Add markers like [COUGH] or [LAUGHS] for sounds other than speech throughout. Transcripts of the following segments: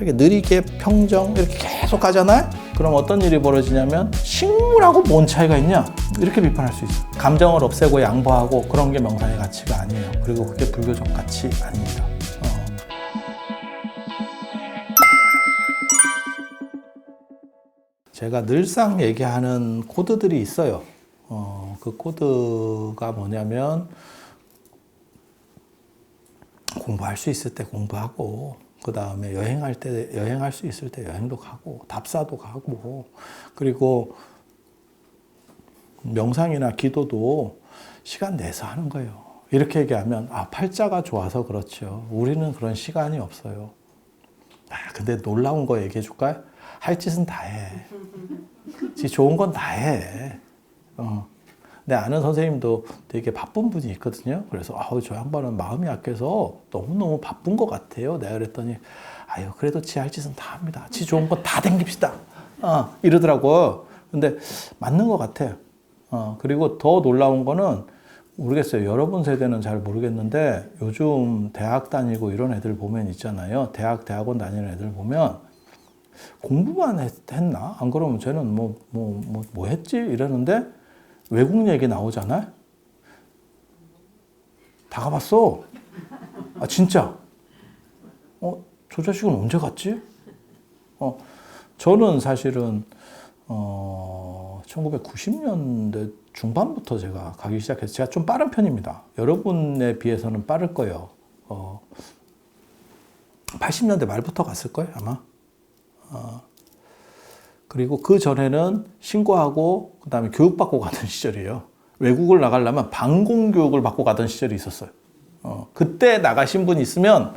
이렇게 느리게 평정 이렇게 계속 가잖아요. 그럼 어떤 일이 벌어지냐면 식물하고 뭔 차이가 있냐 이렇게 비판할 수 있어. 감정을 없애고 양보하고 그런 게 명상의 가치가 아니에요. 그리고 그게 불교적 가치 아닙니다. 어. 제가 늘상 얘기하는 코드들이 있어요. 어, 그 코드가 뭐냐면 공부할 수 있을 때 공부하고 그 다음에 여행할 때 여행할 수 있을 때 여행도 가고 답사도 가고 그리고 명상이나 기도도 시간 내서 하는 거예요. 이렇게 얘기하면 아 팔자가 좋아서 그렇죠. 우리는 그런 시간이 없어요. 아, 근데 놀라운 거 얘기해 줄까요? 할 짓은 다 해. 지 좋은 건 다 해. 어. 내 아는 선생님도 되게 바쁜 분이 있거든요. 그래서 아우 저 양반은 마음이 약해서 너무너무 바쁜 것 같아요. 내가 그랬더니 아유 그래도 지 할 짓은 다 합니다. 지 좋은 건 다 댕깁시다. 어, 이러더라고요. 근데 맞는 것 같아요. 어, 그리고 더 놀라운 거는 모르겠어요. 여러분 세대는 잘 모르겠는데 요즘 대학 다니고 이런 애들 보면 있잖아요. 대학, 대학원 다니는 애들 보면 공부만 했, 나안 그러면 쟤는 뭐, 뭐, 뭐, 뭐 했지? 이러는데 외국 얘기 나오잖아요. 다 가봤어. 아, 진짜. 어, 저 자식은 언제 갔지? 어, 저는 사실은, 어, 1990년대 중반부터 제가 가기 시작해서 제가 좀 빠른 편입니다. 여러분에 비해서는 빠를 거예요. 어, 80년대 말부터 갔을 거예요, 아마. 어, 그리고 그 전에는 신고하고 그다음에 교육받고 가던 [LAUGHS] 시절이에요. 외국을 나가려면 방공 교육을 받고 가던 시절이 있었어요. 어, 그때 나가신 분이 있으면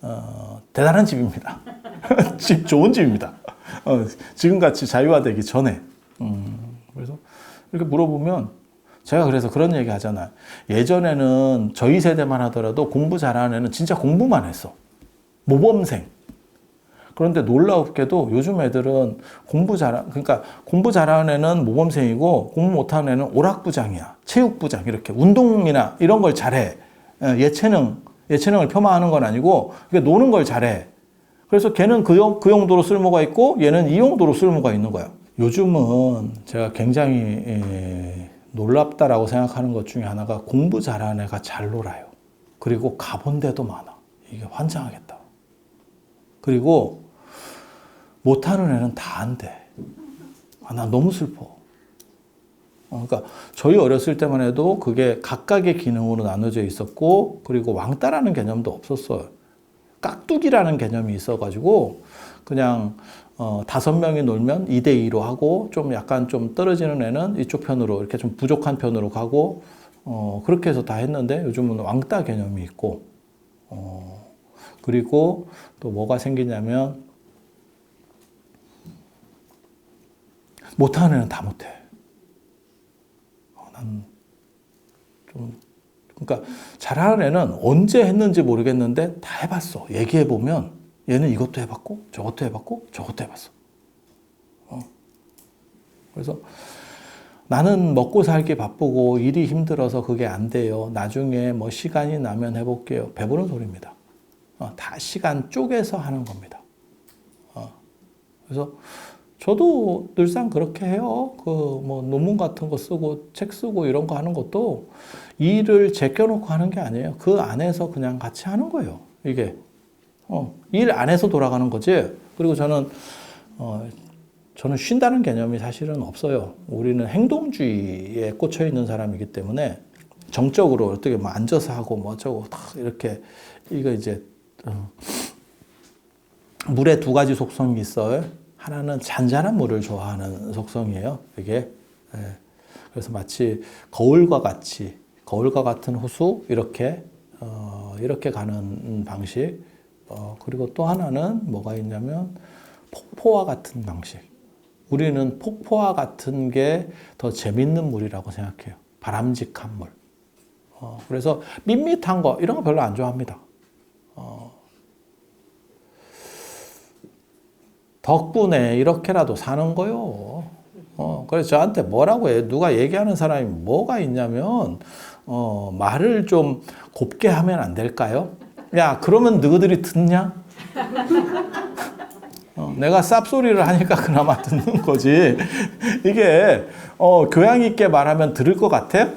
어, 대단한 집입니다. [LAUGHS] 집 좋은 집입니다. 어, 지금같이 자유화되기 전에. 음, 그래서 이렇게 물어보면 제가 그래서 그런 얘기 하잖아요. 예전에는 저희 세대만 하더라도 공부 잘하는 애는 진짜 공부만 했어. 모범생. 그런데 놀라웠게도 요즘 애들은 공부 잘, 그러니까 공부 잘하는 애는 모범생이고 공부 못하는 애는 오락부장이야. 체육부장, 이렇게. 운동이나 이런 걸 잘해. 예, 예체능, 예체능을 폄하하는 건 아니고, 그게 노는 걸 잘해. 그래서 걔는 그, 용, 그 용도로 쓸모가 있고, 얘는 이 용도로 쓸모가 있는 거야. 요즘은 제가 굉장히 에, 놀랍다라고 생각하는 것 중에 하나가 공부 잘하는 애가 잘 놀아요. 그리고 가본 데도 많아. 이게 환장하겠다. 그리고 못하는 애는 다 안 돼. 아, 나 너무 슬퍼. 어, 그러니까 저희 어렸을 때만 해도 그게 각각의 기능으로 나눠져 있었고 그리고 왕따라는 개념도 없었어요. 깍두기라는 개념이 있어가지고 그냥 어, 다섯 명이 놀면 2대 2로 하고 좀 약간 좀 떨어지는 애는 이쪽 편으로 이렇게 좀 부족한 편으로 가고 어, 그렇게 해서 다 했는데 요즘은 왕따 개념이 있고 어, 그리고 또 뭐가 생기냐면 못하는 애는 다 못해. 어, 난좀 그러니까 잘하는 애는 언제 했는지 모르겠는데 다 해봤어. 얘기해 보면 얘는 이것도 해봤고 저것도 해봤고 저것도 해봤어. 어. 그래서 나는 먹고 살기 바쁘고 일이 힘들어서 그게 안 돼요. 나중에 뭐 시간이 나면 해볼게요. 배부른 소리입니다. 어, 다 시간 쪼개서 하는 겁니다. 어. 그래서 저도 늘상 그렇게 해요. 그 뭐 논문 같은 거 쓰고 책 쓰고 이런 거 하는 것도 일을 제껴놓고 하는 게 아니에요. 그 안에서 그냥 같이 하는 거예요. 이게 어, 일 안에서 돌아가는 거지. 그리고 저는 어, 저는 쉰다는 개념이 사실은 없어요. 우리는 행동주의에 꽂혀 있는 사람이기 때문에 정적으로 어떻게 뭐 앉아서 하고 뭐 어쩌고 다 이렇게 이거 이제 어, 물에 두 가지 속성이 있어요. 하나는 잔잔한 물을 좋아하는 속성이에요. 이게 예. 그래서 마치 거울과 같이 거울과 같은 호수 이렇게 어, 이렇게 가는 방식. 어, 그리고 또 하나는 뭐가 있냐면 폭포와 같은 방식. 우리는 폭포와 같은 게 더 재밌는 물이라고 생각해요. 바람직한 물. 어, 그래서 밋밋한 거 이런 거 별로 안 좋아합니다. 어, 덕분에 이렇게라도 사는 거요. 어, 그래서 저한테 뭐라고 해 누가 얘기하는 사람이 뭐가 있냐면, 어, 말을 좀 곱게 하면 안 될까요? 야, 그러면 너희들이 듣냐? 내가 쌉소리를 하니까 그나마 듣는 거지. 이게 어, 교양 있게 말하면 들을 것 같아?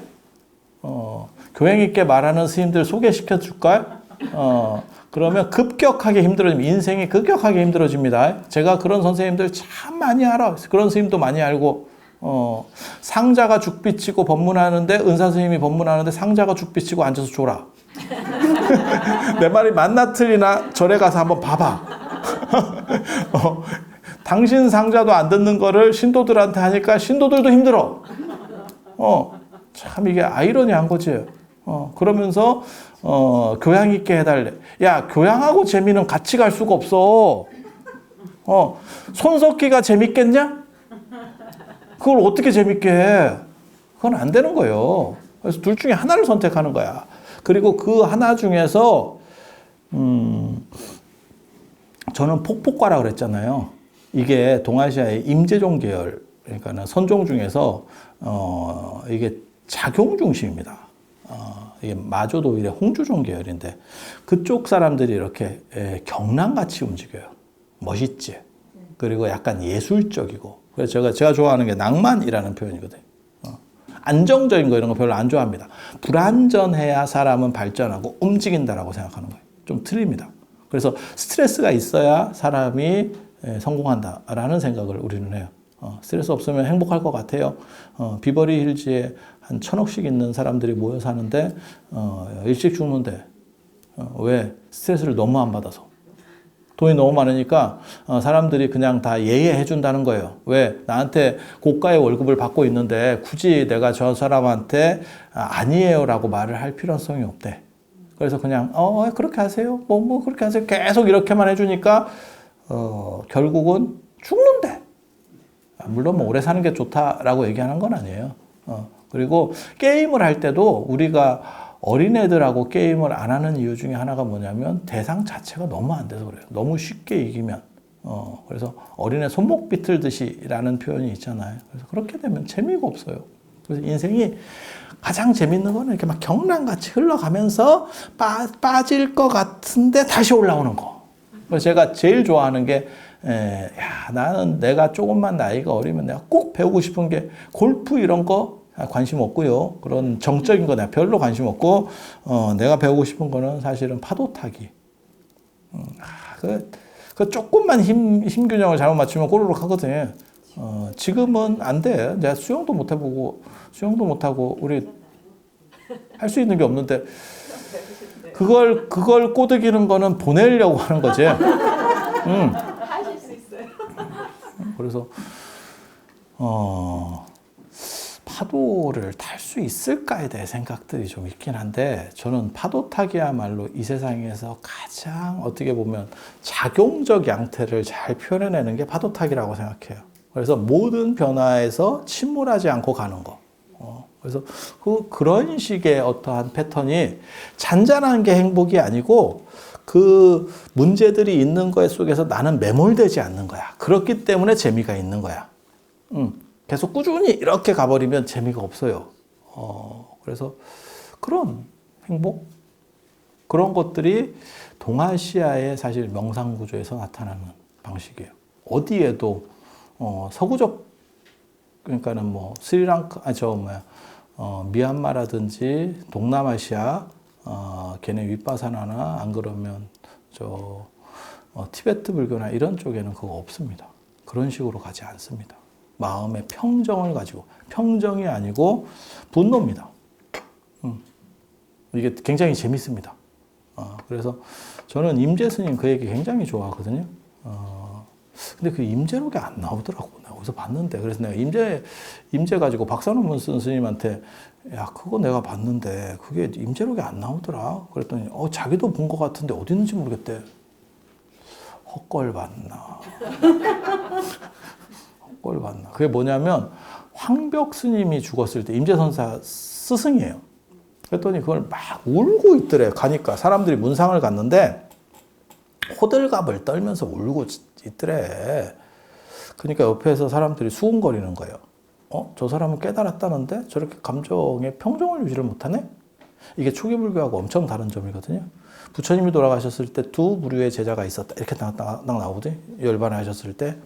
어, 교양 있게 말하는 스님들 소개시켜 줄까요? 어, 그러면 급격하게 힘들어집니다. 인생이 급격하게 힘들어집니다. 제가 그런 선생님들 참 많이 알아. 그런 스님도 많이 알고, 어, 상자가 죽비치고 법문하는데, 은사 스님이 법문하는데 상자가 죽비치고 앉아서 졸아. [LAUGHS] 내 말이 맞나 틀리나 절에 가서 한번 봐봐. [LAUGHS] 어, 당신 상자도 안 듣는 거를 신도들한테 하니까 신도들도 힘들어. 어, 참 이게 아이러니한 거지. 어, 그러면서 어, 교양 있게 해달래. 야, 교양하고 재미는 같이 갈 수가 없어. 어, 손석기가 재밌겠냐? 그걸 어떻게 재밌게 해? 그건 안 되는 거예요. 그래서 둘 중에 하나를 선택하는 거야. 그리고 그 하나 중에서 음, 저는 폭폭과라 그랬잖아요. 이게 동아시아의 임재종 계열, 그러니까 선종 중에서 어, 이게 작용 중심입니다. 어, 이게 마조도 일의 홍주종 계열인데 그쪽 사람들이 이렇게 에, 경랑같이 움직여요. 멋있지. 그리고 약간 예술적이고. 그래서 제가 제가 좋아하는 게 낭만이라는 표현이거든요. 어, 안정적인 거 이런 거 별로 안 좋아합니다. 불안전해야 사람은 발전하고 움직인다라고 생각하는 거예요. 좀 틀립니다. 그래서 스트레스가 있어야 사람이 에, 성공한다라는 생각을 우리는 해요. 어, 스트레스 없으면 행복할 것 같아요. 어, 비버리 힐즈에 한 천억씩 있는 사람들이 모여 사는데 어, 일찍 죽는데 어, 왜 스트레스를 너무 안 받아서 돈이 너무 많으니까 어, 사람들이 그냥 다 예예해 준다는 거예요. 왜 나한테 고가의 월급을 받고 있는데 굳이 내가 저 사람한테 아, 아니에요라고 말을 할 필요성이 없대. 그래서 그냥 어 그렇게 하세요. 뭐뭐 그렇게 하세요. 계속 이렇게만 해주니까 어, 결국은 죽는데. 아, 물론 뭐 오래 사는 게 좋다라고 얘기하는 건 아니에요. 어, 그리고 게임을 할 때도 우리가 어린애들하고 게임을 안 하는 이유 중에 하나가 뭐냐면 대상 자체가 너무 안 돼서 그래요. 너무 쉽게 이기면. 어, 그래서 어린애 손목 비틀듯이라는 표현이 있잖아요. 그래서 그렇게 되면 재미가 없어요. 그래서 인생이 가장 재밌는 거는 이렇게 막 경랑같이 흘러가면서 빠, 빠질 것 같은데 다시 올라오는 거. 그래서 제가 제일 좋아하는 게, 에, 야, 나는 내가 조금만 나이가 어리면 내가 꼭 배우고 싶은 게 골프 이런 거 관심 없고요. 그런 정적인 거 내가 별로 관심 없고, 어, 내가 배우고 싶은 거는 사실은 파도 타기. 음, 아, 그, 그 조금만 힘, 힘 균형을 잘못 맞추면 꼬르륵 하거든. 어, 지금은 안 돼. 내가 수영도 못 해보고, 수영도 못 하고, 우리 할 수 있는 게 없는데, 그걸, 그걸 꼬드기는 거는 보내려고 하는 거지. 음. 그래서, 어, 파도를 탈 수 있을까에 대해 생각들이 좀 있긴 한데, 저는 파도 타기야말로 이 세상에서 가장 어떻게 보면 작용적 양태를 잘 표현해내는 게 파도 타기라고 생각해요. 그래서 모든 변화에서 침몰하지 않고 가는 거. 어, 그래서 그, 그런 식의 어떠한 패턴이 잔잔한 게 행복이 아니고 그 문제들이 있는 것 속에서 나는 매몰되지 않는 거야. 그렇기 때문에 재미가 있는 거야. 음, 계속 꾸준히 이렇게 가버리면 재미가 없어요. 어, 그래서 그런 행복? 그런 것들이 동아시아의 사실 명상 구조에서 나타나는 방식이에요. 어디에도 어, 서구적 그러니까는 뭐 스리랑카 아저 뭐야 어, 미얀마라든지 동남아시아 어, 걔네 윗바사나나 안 그러면 저 어, 티베트 불교나 이런 쪽에는 그거 없습니다. 그런 식으로 가지 않습니다. 마음의 평정을 가지고 평정이 아니고 분노입니다. 음. 이게 굉장히 재밌습니다. 어, 그래서 저는 임재 스님 그 얘기 굉장히 좋아하거든요. 어, 근데 그 임재록이 안 나오더라고. 어디서 봤는데. 그래서 내가 임재, 임재 가지고 박사 논문 쓴 스님한테 야, 그거 내가 봤는데 그게 임재록이 안 나오더라. 그랬더니 어, 자기도 본 것 같은데 어디 있는지 모르겠대. 헛걸 봤나. [LAUGHS] 헛걸 봤나. 그게 뭐냐면 황벽 스님이 죽었을 때 임재선사 스승이에요. 그랬더니 그걸 막 울고 있더래. 가니까 사람들이 문상을 갔는데 호들갑을 떨면서 울고 있더래. 그러니까 옆에서 사람들이 수군거리는 거예요. 어? 저 사람은 깨달았다는데 저렇게 감정의 평정을 유지를 못하네? 이게 초기 불교하고 엄청 다른 점이거든요. 부처님이 돌아가셨을 때 두 부류의 제자가 있었다. 이렇게 딱, 딱, 딱 나오거든요. 열반을 하셨을 때.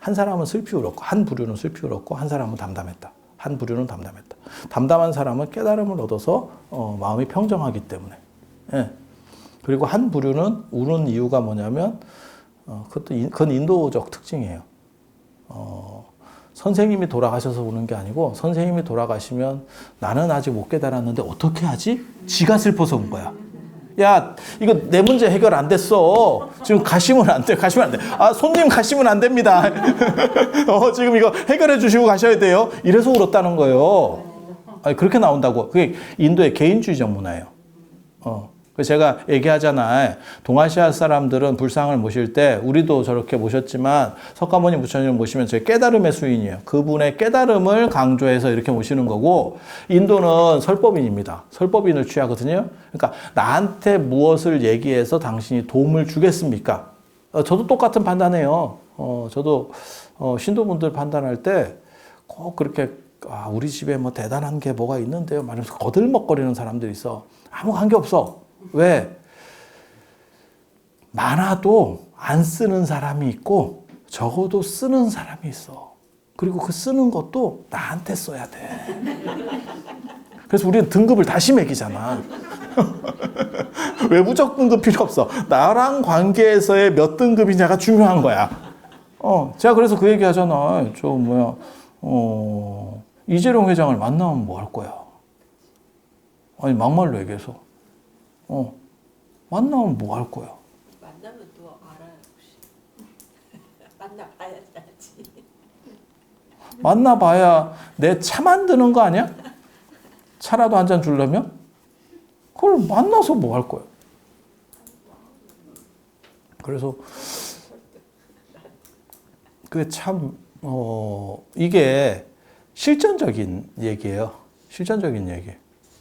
한 사람은 슬피 울었고, 한 부류는 슬피 울었고, 한 사람은 담담했다. 한 부류는 담담했다. 담담한 사람은 깨달음을 얻어서 어, 마음이 평정하기 때문에. 예. 그리고 한 부류는 우는 이유가 뭐냐면, 어, 그것도 인, 그건 인도적 특징이에요. 어, 선생님이 돌아가셔서 우는 게 아니고 선생님이 돌아가시면 나는 아직 못 깨달았는데 어떻게 하지? 지가 슬퍼서 운 거야. 야, 이거 내 문제 해결 안 됐어. 지금 가시면 안 돼. 가시면 안 돼. 아, 손님 가시면 안 됩니다. [LAUGHS] 어, 지금 이거 해결해 주시고 가셔야 돼요. 이래서 울었다는 거예요. 아니, 그렇게 나온다고. 그게 인도의 개인주의적 문화예요. 어. 그래서 제가 얘기하잖아요. 동아시아 사람들은 불상을 모실 때 우리도 저렇게 모셨지만 석가모니 부처님을 모시면 저희 깨달음의 수인이에요. 그분의 깨달음을 강조해서 이렇게 모시는 거고 인도는 설법인입니다. 설법인을 취하거든요. 그러니까 나한테 무엇을 얘기해서 당신이 도움을 주겠습니까? 어, 저도 똑같은 판단해요. 어, 저도 어, 신도분들 판단할 때 꼭 그렇게 아, 우리 집에 뭐 대단한 게 뭐가 있는데요. 말하면서 거들먹거리는 사람들이 있어. 아무 관계 없어. 왜? 많아도 안 쓰는 사람이 있고 적어도 쓰는 사람이 있어. 그리고 그 쓰는 것도 나한테 써야 돼. 그래서 우리는 등급을 다시 매기잖아. [LAUGHS] 외부적 등급 필요 없어. 나랑 관계에서의 몇 등급이냐가 중요한 거야. 어, 제가 그래서 그 얘기 하잖아. 저 뭐야, 어, 이재룡 회장을 만나면 뭐 할 거야? 아니, 막말로 얘기해서. 어, 만나면 뭐 할 거야? 만나면 또 알아요 혹시 [LAUGHS] 만나봐야 알지 만나봐야 내 차 만드는 거 아니야? 차라도 한 잔 주려면? 그걸 만나서 뭐 할 거야? 그래서 그 참, 어, 이게 실전적인 얘기예요. 실전적인 얘기.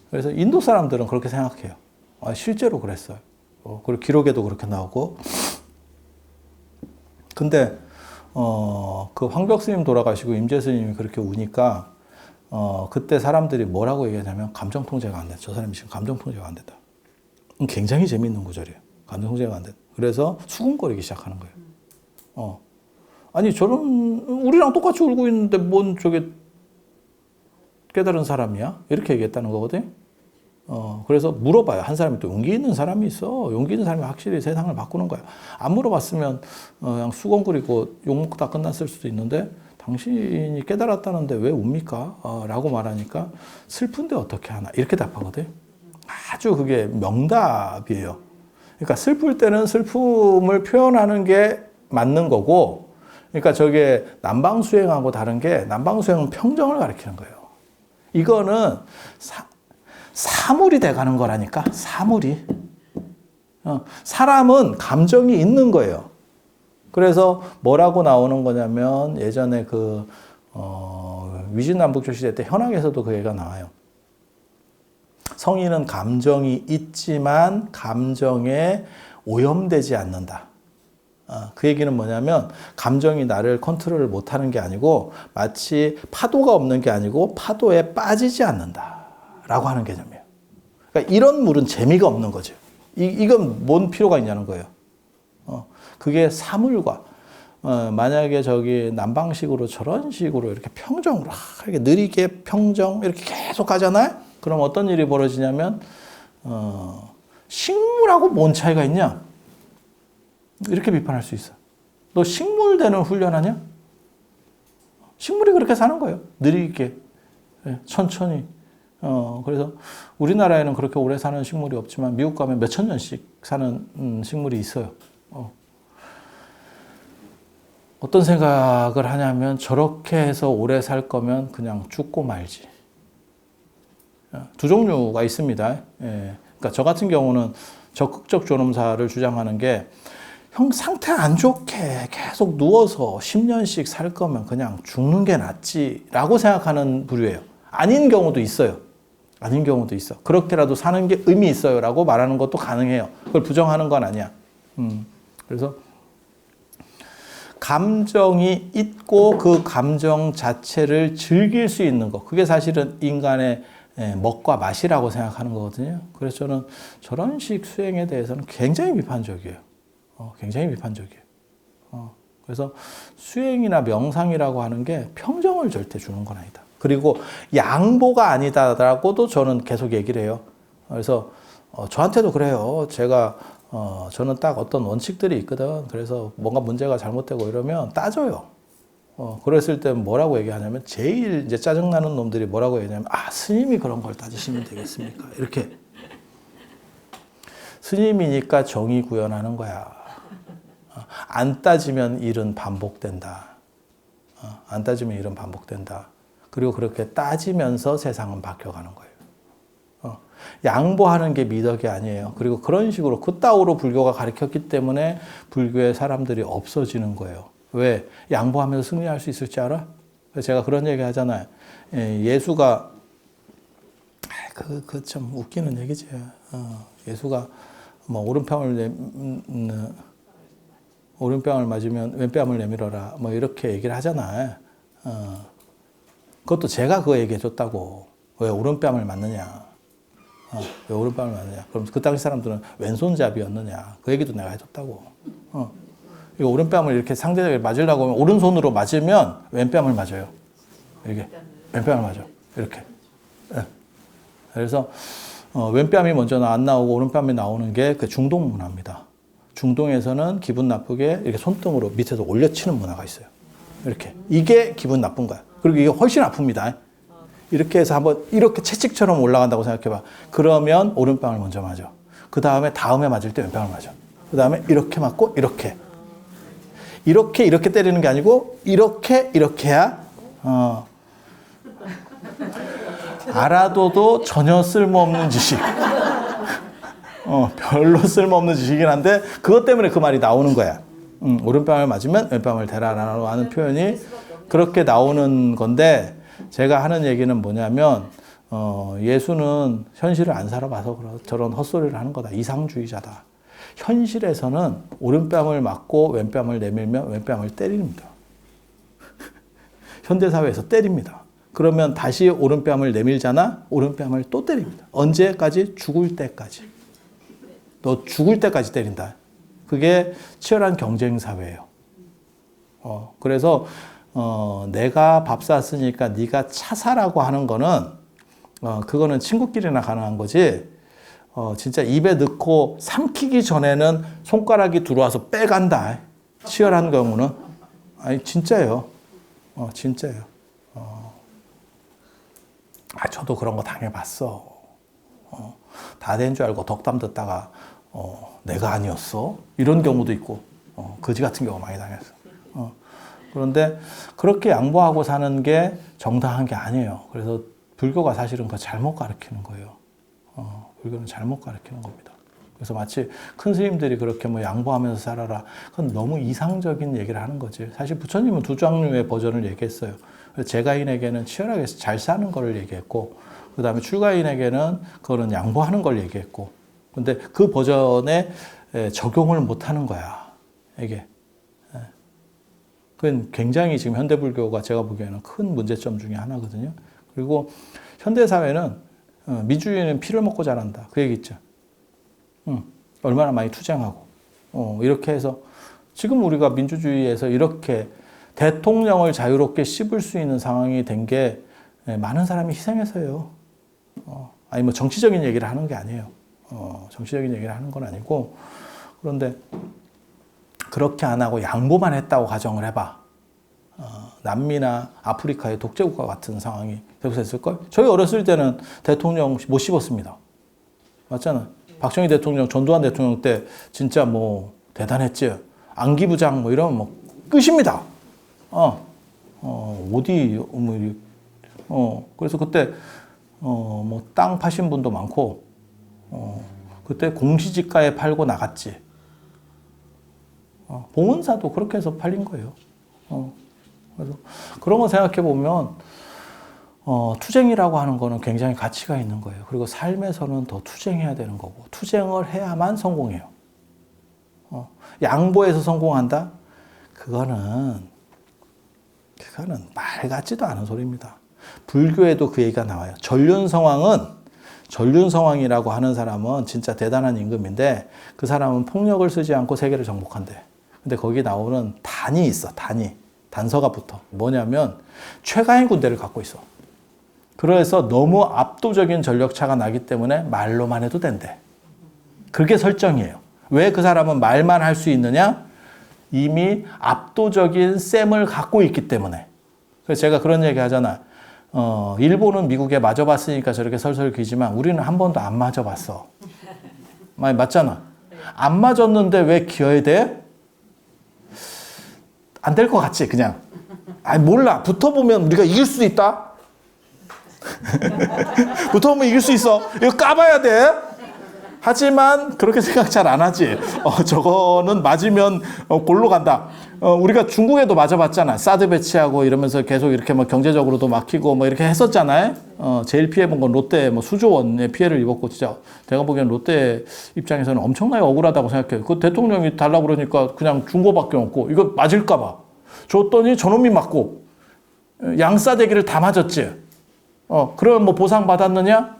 그래서 인도 사람들은 그렇게 생각해요. 아, 실제로 그랬어요. 어, 그리고 기록에도 그렇게 나오고. 근데 어, 그 황벽 스님 돌아가시고 임재 스님이 그렇게 우니까 어, 그때 사람들이 뭐라고 얘기하냐면 감정 통제가 안 돼. 저 사람이 지금 감정 통제가 안 된다. 음, 굉장히 재밌는 구절이에요. 감정 통제가 안 돼. 그래서 수군거리기 시작하는 거예요. 어. 아니 저는 우리랑 똑같이 울고 있는데 뭔 저게 깨달은 사람이야? 이렇게 얘기했다는 거거든. 어, 그래서 물어봐요. 한 사람이 또 용기 있는 사람이 있어. 용기 있는 사람이 확실히 세상을 바꾸는 거야. 안 물어봤으면 어, 그냥 수건 그리고 욕 먹 다 끝났을 수도 있는데 당신이 깨달았다는데 왜 웁니까? 어, 라고 말하니까 슬픈데 어떻게 하나. 이렇게 답하거든. 아주 그게 명답이에요. 그러니까 슬플 때는 슬픔을 표현하는 게 맞는 거고, 그러니까 저게 남방수행하고 다른 게 남방수행은 평정을 가리키는 거예요. 이거는 사, 사물이 돼가는 거라니까 사물이 어, 사람은 감정이 있는 거예요. 그래서 뭐라고 나오는 거냐면 예전에 그 어, 위진남북조 시대 때 현황에서도 그 얘기가 나와요. 성인은 감정이 있지만 감정에 오염되지 않는다. 어, 그 얘기는 뭐냐면 감정이 나를 컨트롤을 못하는 게 아니고 마치 파도가 없는 게 아니고 파도에 빠지지 않는다 라고 하는 개념이에요. 그러니까 이런 물은 재미가 없는 거죠. 이, 이건 뭔 필요가 있냐는 거예요. 어, 그게 사물과 어, 만약에 저기 남방식으로 저런 식으로 이렇게 평정으로 이렇게 느리게 평정 이렇게 계속 가잖아요. 그럼 어떤 일이 벌어지냐면 어, 식물하고 뭔 차이가 있냐? 이렇게 비판할 수 있어. 너 식물 되는 훈련하냐? 식물이 그렇게 사는 거예요. 느리게, 예, 천천히. 어, 그래서 우리나라에는 그렇게 오래 사는 식물이 없지만 미국 가면 몇 천 년씩 사는 음, 식물이 있어요. 어. 어떤 생각을 하냐면 저렇게 해서 오래 살 거면 그냥 죽고 말지. 어, 두 종류가 있습니다. 예. 그러니까 저 같은 경우는 적극적 존엄사를 주장하는 게 형 상태 안 좋게 계속 누워서 10년씩 살 거면 그냥 죽는 게 낫지라고 생각하는 부류예요. 아닌 경우도 있어요. 아닌 경우도 있어. 그렇게라도 사는 게 의미 있어요 라고 말하는 것도 가능해요. 그걸 부정하는 건 아니야. 음. 그래서 감정이 있고 그 감정 자체를 즐길 수 있는 것. 그게 사실은 인간의 예, 먹과 맛이라고 생각하는 거거든요. 그래서 저는 저런 식 수행에 대해서는 굉장히 비판적이에요. 어, 굉장히 비판적이에요. 어, 그래서 수행이나 명상이라고 하는 게 평정을 절대 주는 건 아니다. 그리고 양보가 아니다라고도 저는 계속 얘기를 해요. 그래서 어, 저한테도 그래요. 제가 어, 저는 딱 어떤 원칙들이 있거든. 그래서 뭔가 문제가 잘못되고 이러면 따져요. 어, 그랬을 때 뭐라고 얘기하냐면 제일 이제 짜증나는 놈들이 뭐라고 얘기하냐면 아, 스님이 그런 걸 따지시면 되겠습니까? 이렇게. 스님이니까 정의 구현하는 거야. 어, 안 따지면 일은 반복된다. 어, 안 따지면 일은 반복된다. 그리고 그렇게 따지면서 세상은 바뀌어가는 거예요. 어, 양보하는 게 미덕이 아니에요. 그리고 그런 식으로 그 따위로 불교가 가르쳤기 때문에 불교의 사람들이 없어지는 거예요. 왜? 양보하면서 승리할 수 있을 줄 알아? 제가 그런 얘기 하잖아요. 예, 예수가, 그, 그 참 웃기는 얘기지. 어, 예수가 뭐 오른뺨을 내, 음, 음, 오른뺨을 맞으면 왼뺨을 내밀어라. 뭐 이렇게 얘기를 하잖아요. 어, 그것도 제가 그거 얘기해 줬다고. 왜 오른뺨을 맞느냐. 어, 왜 오른뺨을 맞느냐. 그럼 그 당시 사람들은 왼손잡이였느냐. 그 얘기도 내가 해줬다고. 어. 이 오른뺨을 이렇게 상대에게 맞으려고 하면 오른손으로 맞으면 왼뺨을 맞아요. 이렇게. 왼뺨을 맞아. 이렇게. 예. 그래서 어, 왼뺨이 먼저 안 나오고 오른뺨이 나오는 게 그 중동 문화입니다. 중동에서는 기분 나쁘게 이렇게 손등으로 밑에서 올려치는 문화가 있어요. 이렇게. 이게 기분 나쁜 거야. 그리고 이게 훨씬 아픕니다. 이렇게 해서 한번 이렇게 채찍처럼 올라간다고 생각해봐. 그러면 오른뺨을 먼저 맞아. 그 다음에 다음에 맞을 때 왼뺨을 맞아. 그 다음에 이렇게 맞고 이렇게. 이렇게 이렇게 때리는 게 아니고 이렇게 이렇게 해야 어. 알아둬도 전혀 쓸모없는 지식. [LAUGHS] 어, 별로 쓸모없는 지식이긴 한데 그것 때문에 그 말이 나오는 거야. 음, 오른뺨을 맞으면 왼뺨을 대라라고 하는 표현이 그렇게 나오는 건데 제가 하는 얘기는 뭐냐면 어, 예수는 현실을 안 살아봐서 저런 헛소리를 하는 거다. 이상주의자다. 현실에서는 오른뺨을 맞고 왼뺨을 내밀면 왼뺨을 때립니다. [LAUGHS] 현대사회에서 때립니다. 그러면 다시 오른뺨을 내밀잖아? 오른뺨을 또 때립니다. 언제까지? 죽을 때까지. 너 죽을 때까지 때린다. 그게 치열한 경쟁 사회예요. 어, 그래서 어, 내가 밥 샀으니까 네가 차 사라고 하는 거는 어, 그거는 친구끼리나 가능한 거지. 어, 진짜 입에 넣고 삼키기 전에는 손가락이 들어와서 빼간다. 치열한 경우는 아니 진짜예요. 어, 진짜예요. 어. 아, 저도 그런 거 당해봤어. 어, 다된 줄 알고 덕담 듣다가 어, 내가 아니었어? 이런 경우도 있고 어, 거지 같은 경우 많이 당했어. 어, 그런데 그렇게 양보하고 사는 게 정당한 게 아니에요. 그래서 불교가 사실은 그 잘못 가르치는 거예요. 어, 불교는 잘못 가르치는 겁니다. 그래서 마치 큰 스님들이 그렇게 뭐 양보하면서 살아라. 그건 너무 이상적인 얘기를 하는 거지. 사실 부처님은 두 종류의 버전을 얘기했어요. 제가인에게는 치열하게 잘 사는 거를 얘기했고, 그 다음에 출가인에게는 그거는 양보하는 걸 얘기했고, 근데 그 버전에 에, 적용을 못 하는 거야. 이게. 예. 그건 굉장히 지금 현대불교가 제가 보기에는 큰 문제점 중에 하나거든요. 그리고 현대사회는 어, 민주주의는 피를 먹고 자란다. 그 얘기 있죠. 응. 얼마나 많이 투쟁하고. 어, 이렇게 해서 지금 우리가 민주주의에서 이렇게 대통령을 자유롭게 씹을 수 있는 상황이 된 게 많은 사람이 희생해서요. 어, 아니 뭐 정치적인 얘기를 하는 게 아니에요. 어, 정치적인 얘기를 하는 건 아니고 그런데 그렇게 안 하고 양보만 했다고 가정을 해봐. 어, 남미나 아프리카의 독재국가 같은 상황이 계속됐을걸? 저희 어렸을 때는 대통령 못 씹었습니다. 맞잖아. 박정희 대통령, 전두환 대통령 때 진짜 뭐 대단했지. 안기부장 뭐 이러면 뭐 끝입니다. 어, 어, 어디, 뭐, 이- 어, 그래서 그때, 어, 뭐, 땅 파신 분도 많고, 어, 그때 공시지가에 팔고 나갔지. 어, 봉은사도 그렇게 해서 팔린 거예요. 어, 그래서 그런 거 생각해 보면, 어, 투쟁이라고 하는 거는 굉장히 가치가 있는 거예요. 그리고 삶에서는 더 투쟁해야 되는 거고, 투쟁을 해야만 성공해요. 어, 양보해서 성공한다? 그거는, 그거는 말 같지도 않은 소리입니다. 불교에도 그 얘기가 나와요. 전륜 성왕은 전륜 성왕이라고 하는 사람은 진짜 대단한 임금인데 그 사람은 폭력을 쓰지 않고 세계를 정복한대. 근데 거기 나오는 단이 있어. 단이. 단서가 붙어. 뭐냐면 최강의 군대를 갖고 있어. 그래서 너무 압도적인 전력차가 나기 때문에 말로만 해도 된대. 그게 설정이에요. 왜 그 사람은 말만 할 수 있느냐? 이미 압도적인 셈을 갖고 있기 때문에. 그래서 제가 그런 얘기 하잖아. 어, 일본은 미국에 맞아봤으니까 저렇게 설설 기지만 우리는 한 번도 안 맞아봤어. 많이 맞잖아. 안 맞았는데 왜 기어야 돼? 안 될 것 같지, 그냥. 아니, 몰라. 붙어보면 우리가 이길 수도 있다. [LAUGHS] 붙어보면 이길 수 있어. 이거 까봐야 돼. 하지만 그렇게 생각 잘 안 하지. 어, 저거는 맞으면 어, 골로 간다. 어, 우리가 중국에도 맞아봤잖아. 사드 배치하고 이러면서 계속 이렇게 뭐 경제적으로도 막히고 뭐 이렇게 했었잖아요. 어, 제일 피해본 건 롯데 뭐 수조 원의 피해를 입었고 진짜 내가 보기엔 롯데 입장에서는 엄청나게 억울하다고 생각해요. 그 대통령이 달라고 그러니까 그냥 중고밖에 없고 이거 맞을까봐 줬더니 저놈이 맞고 양싸대기를 다 맞았지. 어, 그러면 뭐 보상 받았느냐?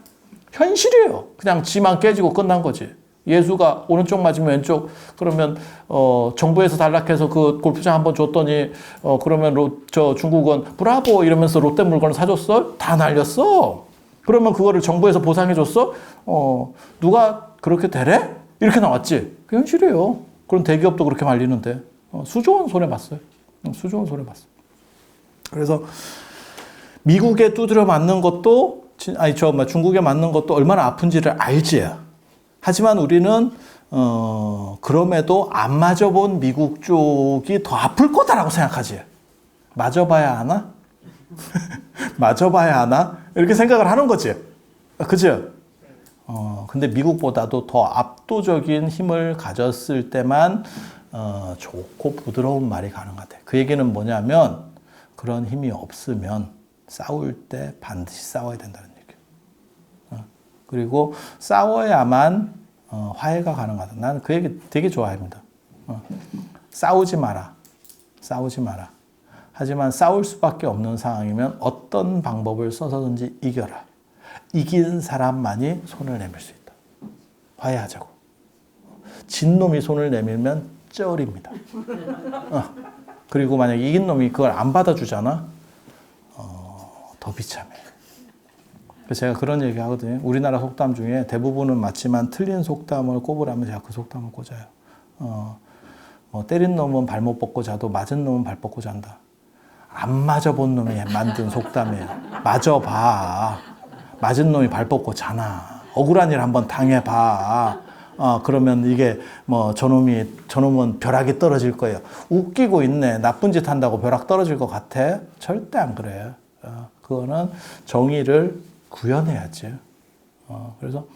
현실이에요. 그냥 지만 깨지고 끝난 거지. 예수가 오른쪽 맞으면 왼쪽 그러면 어 정부에서 단락해서 그 골프장 한번 줬더니 어 그러면 로, 저 중국은 브라보 이러면서 롯데 물건을 사줬어? 다 날렸어. 그러면 그거를 정부에서 보상해 줬어? 어 누가 그렇게 되래? 이렇게 나왔지. 그 현실이에요. 그런 대기업도 그렇게 말리는데. 어, 수조원 손해 봤어요. 어, 수조원 손해 봤어 그래서 미국에 두드려 맞는 것도 진- 아니 저뭐 중국에 맞는 것도 얼마나 아픈지를 알지. 하지만 우리는 어 그럼에도 안 맞아본 미국 쪽이 더 아플 거다라고 생각하지. 맞아봐야 하나? [LAUGHS] 맞아봐야 하나? 이렇게 생각을 하는 거지. 그죠? 어 근데 미국보다도 더 압도적인 힘을 가졌을 때만 어 좋고 부드러운 말이 가능하대. 그 얘기는 뭐냐면 그런 힘이 없으면 싸울 때 반드시 싸워야. 어, 그리고 싸워야만 어, 화해가 가능하다. 나는 그 얘기 되게 좋아합니다. 어, 싸우지 마라. 싸우지 마라. 하지만 싸울 수밖에 없는 상황이면 어떤 방법을 써서든지 이겨라. 이긴 사람만이 손을 내밀 수 있다. 화해하자고. 진 놈이 손을 내밀면 쩔입니다. 어, 그리고 만약 이긴 놈이 그걸 안 받아주잖아. 더 비참해. 그래서 제가 그런 얘기 하거든요. 우리나라 속담 중에 대부분은 맞지만 틀린 속담을 꼽으라면 제가 그 속담을 꽂아요. 어, 뭐 때린 놈은 발못 뻗고 자도 맞은 놈은 발 뻗고 잔다. 안 맞아본 놈이 만든 속담이에요. 맞아봐. 맞은 놈이 발 뻗고 자나. 억울한 일 한번 당해봐. 어, 그러면 이게 뭐 저놈이, 저놈은 벼락이 떨어질 거예요. 웃기고 있네. 나쁜 짓 한다고 벼락 떨어질 것 같아? 절대 안 그래요. 어, 그거는 정의를 구현해야지. 어, 그래서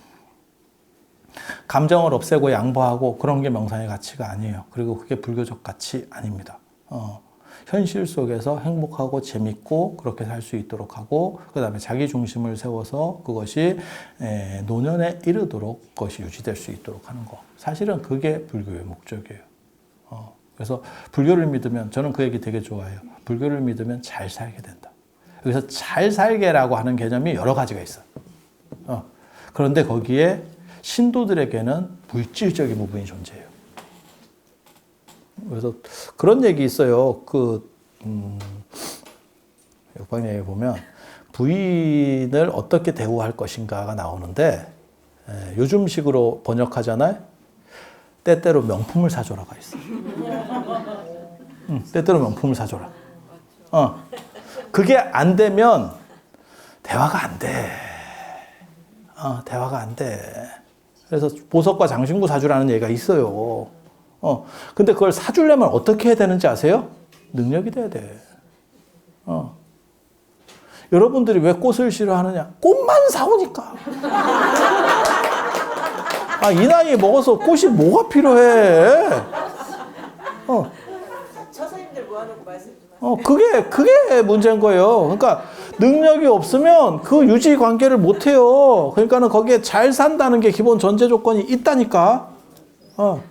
감정을 없애고 양보하고 그런 게 명상의 가치가 아니에요. 그리고 그게 불교적 가치 아닙니다. 어, 현실 속에서 행복하고 재밌고 그렇게 살 수 있도록 하고 그 다음에 자기 중심을 세워서 그것이 에, 노년에 이르도록 그것이 유지될 수 있도록 하는 거. 사실은 그게 불교의 목적이에요. 어, 그래서 불교를 믿으면 저는 그 얘기 되게 좋아해요. 불교를 믿으면 잘 살게 된다. 여기서 잘 살게라고 하는 개념이 여러 가지가 있어. 어, 그런데 거기에 신도들에게는 물질적인 부분이 존재해요. 그래서 그런 얘기 있어요. 그, 음, 역방에 보면 부인을 어떻게 대우할 것인가가 나오는데 에, 요즘식으로 번역하잖아요. 때때로 명품을 사줘라가 있어. 응, 때때로 명품을 사줘라. 어. 그게 안 되면 대화가 안 돼. 어, 대화가 안 돼. 그래서 보석과 장신구 사주라는 얘기가 있어요. 어, 근데 그걸 사주려면 어떻게 해야 되는지 아세요? 능력이 돼야 돼. 어. 여러분들이 왜 꽃을 싫어하느냐? 꽃만 사오니까. 아, 이 나이에 먹어서 꽃이 뭐가 필요해? 어. 처사님들 모아놓고 말씀 좀 하세요. 어, 그게, 그게 문제인 거예요. 그러니까 능력이 없으면 그 유지 관계를 못 해요. 그러니까는 거기에 잘 산다는 게 기본 전제 조건이 있다니까. 어.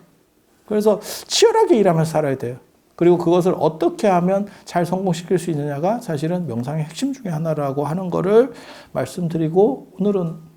그래서 치열하게 일하면서 살아야 돼요. 그리고 그것을 어떻게 하면 잘 성공시킬 수 있느냐가 사실은 명상의 핵심 중에 하나라고 하는 거를 말씀드리고 오늘은